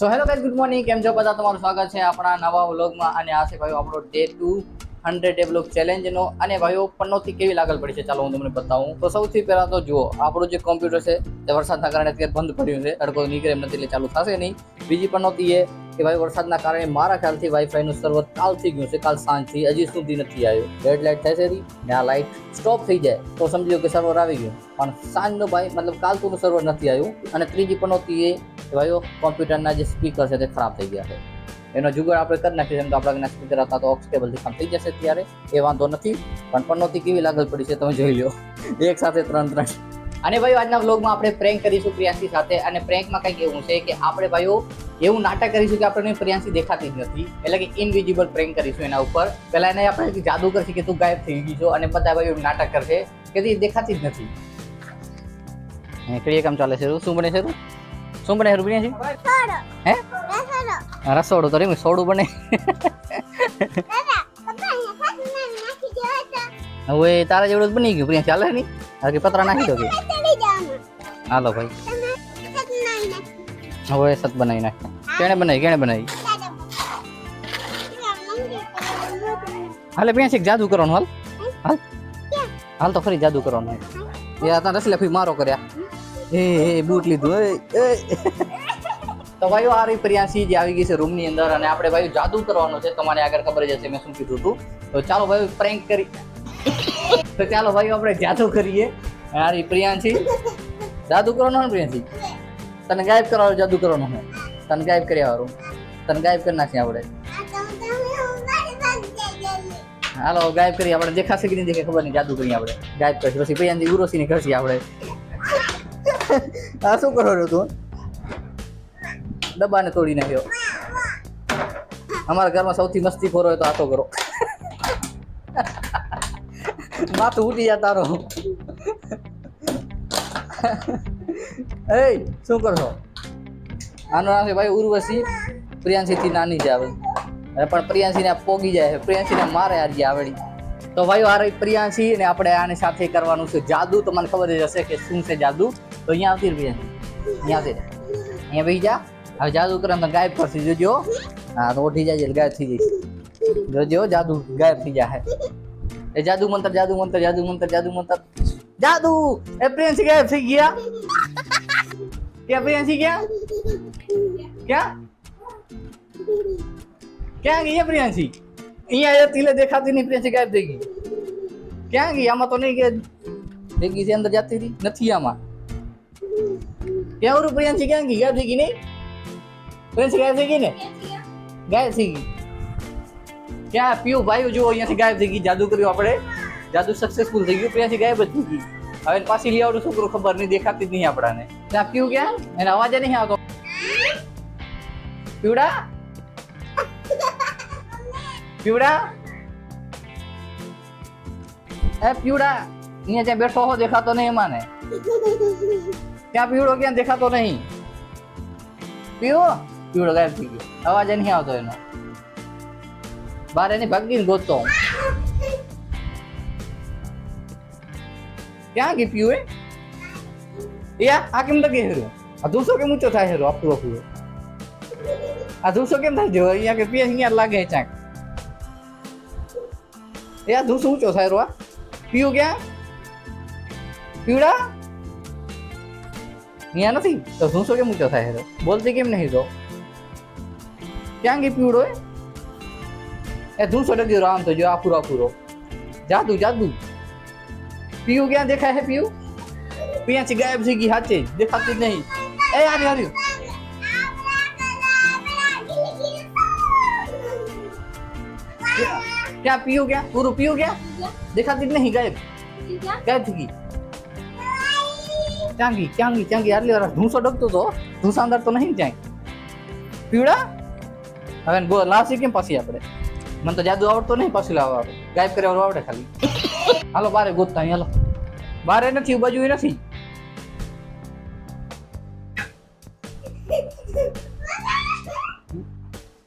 So hello guys good morning કેમ છો? બધા તમારું સ્વાગત છે આપણા નવા વ્લોગમાં. અને આ છે ભાઈઓ આપણો ડે ટુ હંડ્રેડ ડેવલપ ચેલેન્જનો અને ભાઈઓ, પન્નોથી કેવી લાગલ પડી છે? ચાલો હું તમને બતાવું. તો સૌથી પહેલાં તો જુઓ, આપણું જે કોમ્પ્યુટર છે, તે વરસાદના કારણે અત્યારે બંધ પડ્યું છે. તડકો નીકળે નથી, એટલે ચાલુ થશે નહીં. બીજી પન્નોતી એ કે ભાઈ, વરસાદના કારણે મારા ખ્યાલથી વાઈફાઈનું સર્વર કાલ થઈ ગયું છે. કાલ સાંજથી, હજી સુધી નથી આવ્યું. રેડ લાઇટ થશે ને આ લાઇટ સ્ટોપ થઈ જાય. તો સમજી લો કે સર્વર આવી ગયું. પણ સાંજનો ભાઈ, મતલબ કાલતુનું સર્વર નથી આવ્યું. અને ત્રીજી પનોતી એ કે ભાઈઓ કોમ્પ્યુટરના જે સ્પીકર છે તે ખરાબ થઈ ગયા છે. એનો જુગાડ આપણે કરી નાખીએ તો આપણા સ્પીકર હતા તો ઓક્સ કેબલથી કામ થઈ જશે ત્યારે એ વાંધો નથી, પણ પનોતી કેવી લાગલ પડી છે તમે જોઈ લો. એક સાથે ત્રણ ત્રણ. અને ભાઈ આજના વ્લોગમાં આપણે પ્રેન્ક કરીશું પ્રિયાંશી સાથે. અને પ્રેન્કમાં કંઈક એવું છે કે આપણે ભાઈઓ, એવું નાટક કરીશું કે આપણને પ્રિયાંશી દેખાતી જ નથી. એટલે કે ઇનવિઝિબલ પ્રેન્ક કરીશું એના ઉપર. પહેલાં એને આપણે જાદુ કરશે કે તું ગાયબ થઈ ગઈ છો અને બધા ભાઈઓ નાટક કરશે કે તે દેખાતી જ નથી. કરીએ કામ ચાલે છે, શું બને છે શું બને રૂપિયા છે હે? રસોડું તો રેમ સોડું બને. હવે તારા જેવડું બની ગયું પ્રિયા ચાલે નહીં? હવે પતરા નાખી દો કે હાલો ભાઈ. હવે સત બનાવી નાખ. કેણે બનાવી કેણે બનાવી? હાલે પ્રિયા એક જાદુ કરવાનું હાલ. હાલ. હાલ તો ખરી જાદુ કરવાનું. આ તને રસલે ફી મારો કર્યા. એ એ બૂટ લીધું. એ તો ભાઈઓ, આ રહી પ્રિયાંશી જે આવી ગઈ છે રૂમની અંદર અને આપણે ભાઈ જાદુ કરવાનો છે, તમારે આગળ ખબર જ હશે, મેં શું કીધું હતું. તો ચાલો ભાઈ પ્રેન્ક કરી. તો ચાલો ભાઈ આપણે જાદુ કરીએ. આ રહી પ્રિયાંશી જાદુ કરવાનો ને પ્રિયાંશી તને ગાયબ કરવાનો, જાદુ કરવાનો હું. તને ગાયબ કર્યા વાળું તને ગાયબ કરી નાખીએ આપણે. હાલો, ગાયબ કરી, આપણે દેખાશે કે નહીં દેખે ખબર નહીં, જાદુ કરીએ આપણે. ગાયબ કરશે પછી પ્રિયાંશી ઉરોસીને કરશે આપણે. આ શું કરો છો તું? ડબ્બાને તોડી નાખ્યો. અમારા ઘરમાં સૌથી મસ્તી ખોરો તો આતો કરો. માથું ઉઠી જાય તારો. એ શું કરશો આનો નામ છે ભાઈ ઉર્વશી. પ્રિયાંશીથી નાની આવે અરે પણ પ્રિયાંશીને પોગી જાય છે. પ્રિયાંશીને મારે આજે આવડી. તો ભાઈ આ રહી પ્રિયાંશી ને આપણે આની સાથે કરવાનું છે જાદુ. તો મને ખબર જ હશે કે શું છે જાદુ. તો અહીંયા આવતી રહે પ્રિયાંશી અહીંયા આવતી રહે અહીંયા બેસી જા હવે જાદુ કરે તો ગાયબ કરશે જોજો હા તો ઉઠી જાય એટલે ગાયબ થઈ જઈશ જોજો જાદુ ગાયબ થઈ જાય એ જાદુ મંત્ર જાદુ મંત્ર જાદુ મંત્ર જાદુ મંત્ર જાદુ એ પ્રિયાંશી ગાયબ થઈ ગયા ક્યાં પ્રિયાંશી ક્યાં ક્યાં ક્યાં ગઈ એ પ્રિયાંશી અહીંયા એ તીલે દેખાતી નહીં પ્રિયાંશી ગાયબ થઈ ગઈ ક્યાં ગઈ આમાં તો નહીં કે ભેગી છે અંદર જાતી રહી નથી આમાં ક્યાં ઓરું પ્રિયાંશી ક્યાં ગઈ ગાયબ થઈ ગઈ ને ગાયબ થઈ ગઈ ક્યાં પીયું ભાઈ જુઓ અહીંયાથી ગાયબ થઈ ગઈ જાદુ કર્યું આપણે જાદુ સક્સેસફુલ થઈ ગયું પ્રિયાંશી ગાયબ જ થઈ ગઈ હવે પાછી લઈ આવડું છોકરું ખબર નહીં દેખાતી જ નહીં આપણાને. ત્યાં પીવું ક્યાં? એને અવાજ નહીં આવતો. પીવડા? પીવડા? એ પીવડા અહીંયા જ્યાં બેઠો હો દેખાતો નહીં એમાં ને ત્યાં પીવડો ક્યાં દેખાતો નહીં પીવો પીવડો ગાયબ થઈ ગયો અવાજ નહીં આવતો એનો બાર એની ભાગીને ગોતતો. ક્યાં ગઈ પીવે યા આ કેમ લગે હેરો આ ધૂસો કેમ ઊંચો થાય હેરો આપણો પીવો આ ધૂસો કેમ થાય જો અહીંયા કે પીએ અહીંયા લાગે ચાક એ આ ધૂસો ઊંચો થાય રો આ પીવું ક્યાં પીવડા અહીંયા નથી તો ધૂસો કેમ ઊંચો થાય હેરો બોલતી કેમ નહીં તો ક્યાં ગઈ પીવડો એ એ ધૂસો ડગી આમ તો જો આ પૂરો પૂરો જાદુ જાદુ પીયું ક્યાં દેખાય છે પીયું પિયાથી ગાયબ થઈ ગઈ સાચે જ, દેખાતી જ નહીં એ આર્યું આર્યું ક્યાં- ક્યાં પીયું ક્યાં પૂરું પીયું ક્યાં દેખાતી જ નહીં ગાયબ ગાયબ ચાંગી ક્યાં ગઈ આટલી વાર ધૂસો ડગતો તો ધૂંસા અંદર તો નહીં ક્યાંય. પીવડા? હવે ગો, લાવશી કેમ પાછી આપણે? મને તો જાદુ આવડતો નહીં પાછું લાવવા આવડે ગાયબ કર્યા આવડે ખાલી. હાલો, બારે ગોતતા હાલો. બારે નથી બાજુ નથી.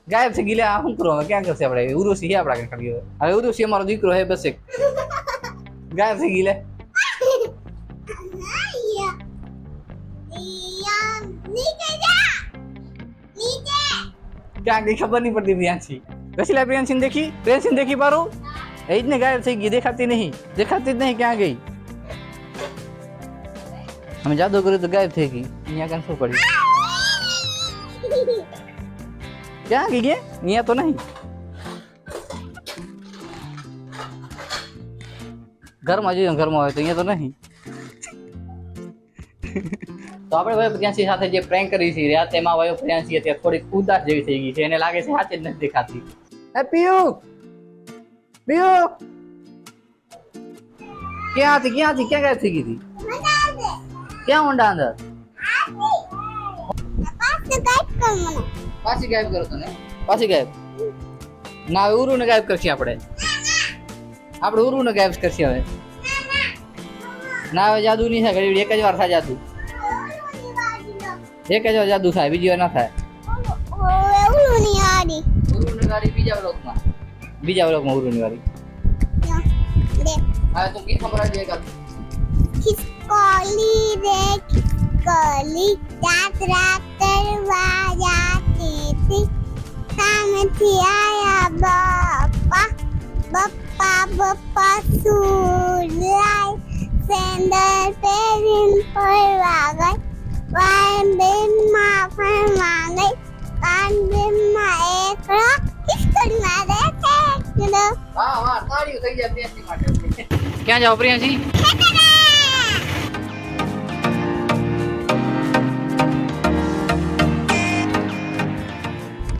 ગાયબ છે ગીલે આ શું કરવાનું ક્યાં કરશે આપણે? ઉરુસી આપણા ખાલી હવે. ઉરુસી અમારો દીકરો હે બસ એક. ગાયબ છે ગયેલા. ક્યાં ગઈ ખબર નહીં પડતી પ્રિયાંશી. કસલા પ્રિયાંશી દેખી. પ્રિયાંશી દેખી પારું એ જ ને ગાયબ થઈ ગઈ, દેખાતી નહીં. દેખાતી જ નહીં ક્યાં ગઈ. અમે જાદુ કર્યું તો ગાયબ થઈ ગઈ. અહીંયા કાન શું પડી ક્યાં ગઈ ગયા અહીંયા તો નહીં. ઘરમાં જોઈએ ઘરમાં હોય તો અહીંયા તો નહીં. તો આપણે ભાઈ પ્રિયાંશી સાથે જે પ્રેન્ક કરી છે રહ્યા તેમાં ભાઈ પ્રિયાંશી અત્યારે થોડીક ઉદાસ જેવી થઈ ગઈ છે. એને લાગે છે સાચે જ નથી દેખાતી. એ પિયુ પિયુ ક્યાં હતી ક્યાં હતી ક્યાં ગાયબ થઈ ગઈ હતી? ક્યાં ઊંડા અંદર? પાછી ગાયબ કરો તને. પાછી ગાયબ. ના, હવે ઉરુને ગાયબ કરશે આપણે. આપણે ઉરુને ગાયબ કરશે હવે. ના, હવે જાદુ નહીં થાય ઘડી એક જ વાર થાય જાદુ. જે કહેજો જાદુ થાય બીજી ના થાય. ઉરુની વાળી ઉરુની વાળી બીજા વ્લોગમાં. બીજા વ્લોગમાં ઉરુની વાળી હા તો કી ખબર આજે કા કિસકોલી આયા બાપા. બપ્પા બપ્પા સુલાય સેન્ડલ પહેરીને ફરવા ગઈ. વાંદરમાં ફરવા ગઈ વાંદરમાં એકડો ખિસકોલીમાં દેખે એકડો હા હા તાળીઓ થઈ જાય પ્રિયાંશી માટે ક્યાં જાવ પ્રિયાંશી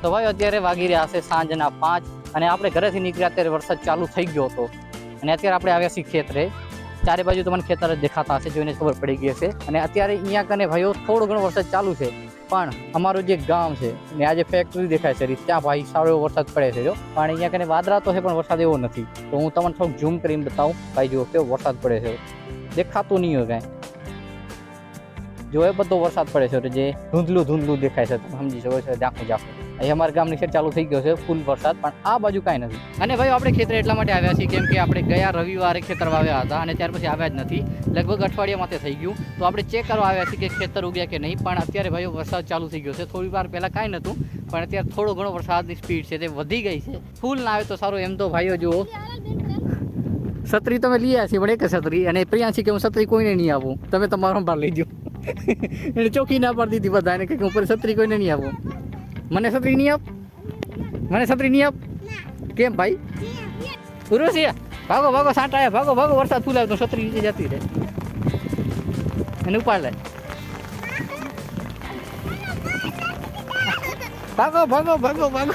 તો ભાઈ અત્યારે વાગી રહ્યા છે સાંજના પાંચ અને આપણે ઘરેથી નીકળ્યા અત્યારે વરસાદ ચાલુ થઈ ગયો હતો. અને અત્યારે આપણે આવ્યા છીએ ખેતરે. ચારે બાજુ તમને ખેતર જ દેખાતા હશે જોઈને ખબર પડી ગઈ હશે. અને અત્યારે અહીંયા કને ભાઈઓ થોડો ઘણો વરસાદ ચાલુ છે. પણ અમારું જે ગામ છે, ને આ જે ફેક્ટરી દેખાય છે, ત્યાં ભાઈ સારો એવો વરસાદ પડે છે, જો. પણ અહીંયા કને વાદરા તો છે, પણ વરસાદ એવો નથી. તો હું તમને થોડુંક ઝૂમ કરીને બતાવું, ભાઈ જુઓ કેવો વરસાદ પડે છે. દેખાતું નહીં હોય કાંઈ. જો એ બધો વરસાદ પડે છે જે ધૂંધલું ધૂંધલું દેખાય છે, તમે સમજી શકો છો ઝાંખું ઝાંખું અહીં અમારા ગામની સાઈડ ચાલુ થઈ ગયો છે ફૂલ વરસાદ, પણ આ બાજુ કાંઈ નથી. અને ભાઈ, આપણે ખેતર એટલા માટે આવ્યા છીએ, કેમ કે આપણે ગયા રવિવારે ખેતર વાવ્યા હતા અને ત્યાર પછી આવ્યા જ નથી. લગભગ અઠવાડિયા માટે થઈ ગયું. તો આપણે ચેક કરવા આવ્યા છીએ કે ખેતર ઉગ્યા કે નહીં, પણ અત્યારે ભાઈઓ વરસાદ ચાલુ થઈ ગયો છે. થોડી વાર પહેલાં કાંઈ નહોતું, પણ અત્યારે થોડો ઘણો વરસાદની સ્પીડ છે, તે વધી ગઈ છે. ફૂલ ના આવે તો સારું, એમ તો ભાઈઓ જુઓ. છત્રી તમે લઈ આવ્યા છીએ, પણ એક છત્રી. અને પ્રિયાંશી કે હું છત્રી કોઈને નહીં આવું તમે તમારો ભાર લઈ જાઓ એને ચોખ્ખી ના પાડતી દીધી બધાને, કે ઉપર છત્રી કોઈને નહીં આપું? મને છત્રી નહીં આપ? મને છત્રી નહીં આપ? કેમ ભાઈ? ઉર્વશી ભાગો ભાગો સાંટા આવ્યા ભાગો ભાગો વરસાદ ફૂલાવ તો છત્રી નીચે જતી રહે. એને ઉપાડ. લે ભાગો ભાગો ભાગો ભાગો.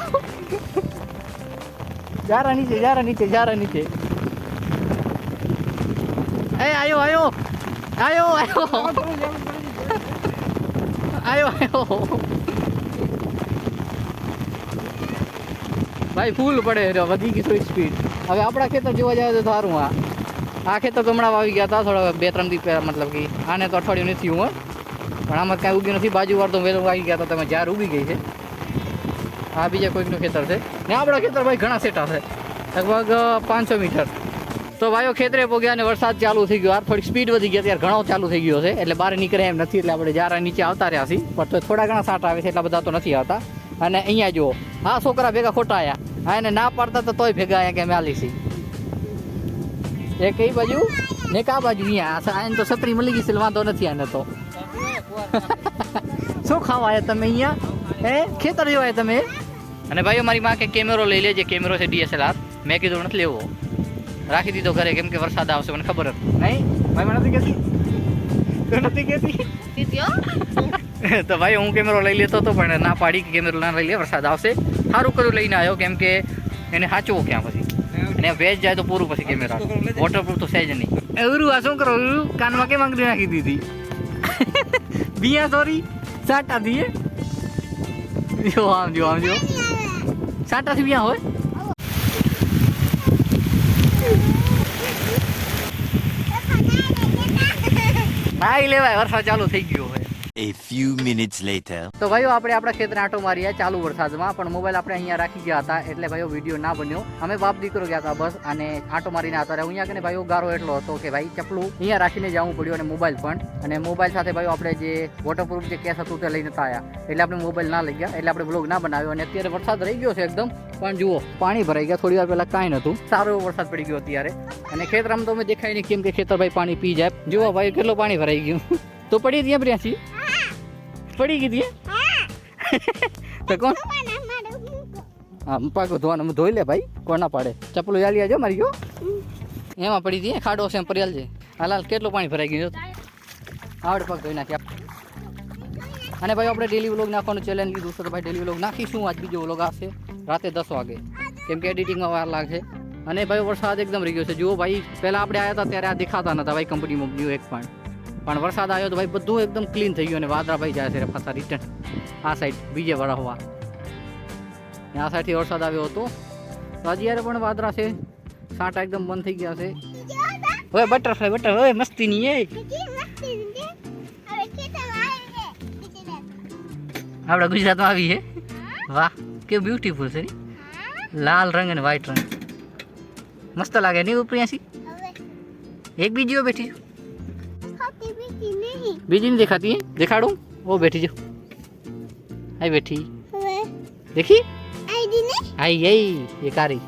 જારા નીચે જારા નીચે જારા નીચે. એ આયો આયો. આયો આયો. આયો આયો. ભાઈ ફૂલ પડે વધી ગઈ થોડી સ્પીડ હવે આપણા ખેતર જોવા જાય તો સારું આ. આ ખેતર તો હમણાં વાવી ગયા હતા, થોડા બે, ત્રણ દિવસ પહેલાં મતલબ કે. આને તો અઠવાડિયું નથી હું પણ આમાં કાંઈ ઉગ્યું નથી. બાજુ વાર તો વહેલું વાગી ગયા હતા, તમે જ્યાર ઉગી ગઈ છે. આ બીજા કોઈકનું ખેતર છે. ને આપણા ખેતર ભાઈ ઘણા સેટા છે. લગભગ પાંચસો મીટર. તો ભાઈઓ ખેતરે પોગ્યા અને વરસાદ ચાલુ થઈ ગયો. આ થોડીક સ્પીડ વધી ગઈ. અત્યારે ઘણો ચાલુ થઈ ગયો છે. એટલે બહાર નીકળે એમ નથી. એટલે આપણે જારા નીચે આવતા રહ્યા છીએ. પણ થોડા ઘણા સાટ આવે છે. એટલા બધા તો નથી આવતા. અને અહીંયા જુઓ. આ છોકરા ભેગા ખોટા આવ્યા આ એને ના પાડતા તો તોય ભેગા અહીંયા કે મેલી છે. એ કઈ બાજુ ને કા બાજુ અહીંયા. આને તો છત્રી મળી ગઈ છે વાંધો નથી આને તો. શું ખાવા આવ્યા તમે અહીંયા? હે? ખેતર જોવાય તમે? અને ભાઈઓ મારી માં કે કેમેરો લઈ લેજે. કેમેરો છે ડીએસએલઆર. મેં કીધું નથી લેવો. રાખી દીધો ઘરે કેમ કે વરસાદ આવશે મને ખબર હતી. નહીં? ભાઈ મને નથી કહેતી. તું નથી કહેતી? તો ભાઈ હું કેમેરો લઈ લેતો હતો પણ ના પાડી કે કેમેરો ના લઈ લે વરસાદ આવશે. સારું કર્યું લઈને આવ્યો કેમ કે એને સાચવો ક્યાં પછી? અને વેચ જાય તો પૂરું પછી કેમેરા વોટરપ્રૂફ તો છે જ નહીં. એવરું આ શું કરો કાનમાં કેમ આંગળી નાખી દીધી? બિયા સોરી સાટા દીએ જો આમ જો આમ જો. સાટાથી બિયા હોય? નાઈ લેવાય વરસાદ ચાલુ થઈ ગયો. હોય A few minutes later. તો ભાઈઓ, આપણે આપણા ખેતરે આંટો મારીએ ચાલુ વરસાદમાં, પણ મોબાઈલ આપણે અહીંયા રાખી ગયા હતા એટલે ભાઈઓ, વીડિયો ના બન્યો. અમે બાપ દીકરો ગયા હતા બસ, અને આંટો મારીને આવતા રહ્યા. અહીંયા કે ભાઈઓ ગારો એટલો હતો કે ભાઈ, ચપલું અહીંયા રાખીને જવું પડ્યું અને મોબાઈલ પણ. અને મોબાઈલ સાથે ભાઈઓ, આપણે જે વોટરપ્રૂફ જે કેસ હતું તે લઈને આવ્યા એટલે આપણે મોબાઈલ ના લઈ ગયા, એટલે આપણે બ્લોગ ના બનાવ્યો. અને અત્યારે વરસાદ રહી ગયો છે એકદમ. પણ જુઓ, પાણી ભરાઈ ગયા. થોડી વાર પહેલા કાંઈ નહોતું. સારો એવો વરસાદ પડી ગયો અત્યારે. અને ખેતરમાં તો અમે દેખાય નહીં કેમ કે ખેતર ભાઈ પાણી પી જાય. જુઓ ભાઈ, કેટલું પાણી ભરાઈ ગયું. તો પડી ત્યાં પ્રિયાસી પડી ગઈ ત્યાં તો કોણ? હા પાકો ધોવાનું ધોઈ લે ભાઈ કોણ ના પાડે. ચપલું જાલી આજો મારી ગયો એમાં પડી હતી ખાડો છે એમ પડી છે હાલ કેટલું પાણી ભરાઈ ગયું? આવડે પગ ધોઈ નાખ્યા અને ભાઈ આપણે ડેલી વ્લોગ નાખવાનું ચેલેન્જ લીધું છે તો ભાઈ ડેલી વ્લોગ નાખીશું. આજ બીજો વ્લોગ આવશે રાતે દસ વાગે. કેમ કે એડિટિંગમાં વાર લાગશે. અને ભાઈ વરસાદ એકદમ રહી ગયો છે. જુઓ ભાઈ પહેલાં આપણે આવ્યા હતા ત્યારે આ દેખાતા નહોતા ભાઈ કંપનીમાં ન્યૂ એક પણ. પણ વરસાદ આવ્યો તો ભાઈ બધું એકદમ ક્લીન થઈ ગયું અને વાદળા ભાઈ જાય છે પાછા રિટર્ન આ સાઈડ બીજે હોવા. ને આ સાઈડથી વરસાદ આવ્યો હતો. તો હજી યારે પણ વાદળા છે. સાંટા એકદમ બંધ થઈ ગયા છે. હવે બટરફ્લાય બટર હવે મસ્તી નહીં એ. આપણા ગુજરાતમાં આવી છે વાહ કેવું બ્યુટીફુલ છે લાલ રંગ અને વ્હાઈટ રંગ. મસ્ત લાગે નહીં ઉપરી હવે. એક બીજી બેઠી. છે. દેખાતી હે? દેખાડું? ઓ બેઠી જો. આઈ બેઠી. હવે દેખી? આઈડી નહીં આઈ આઈ એ કારી.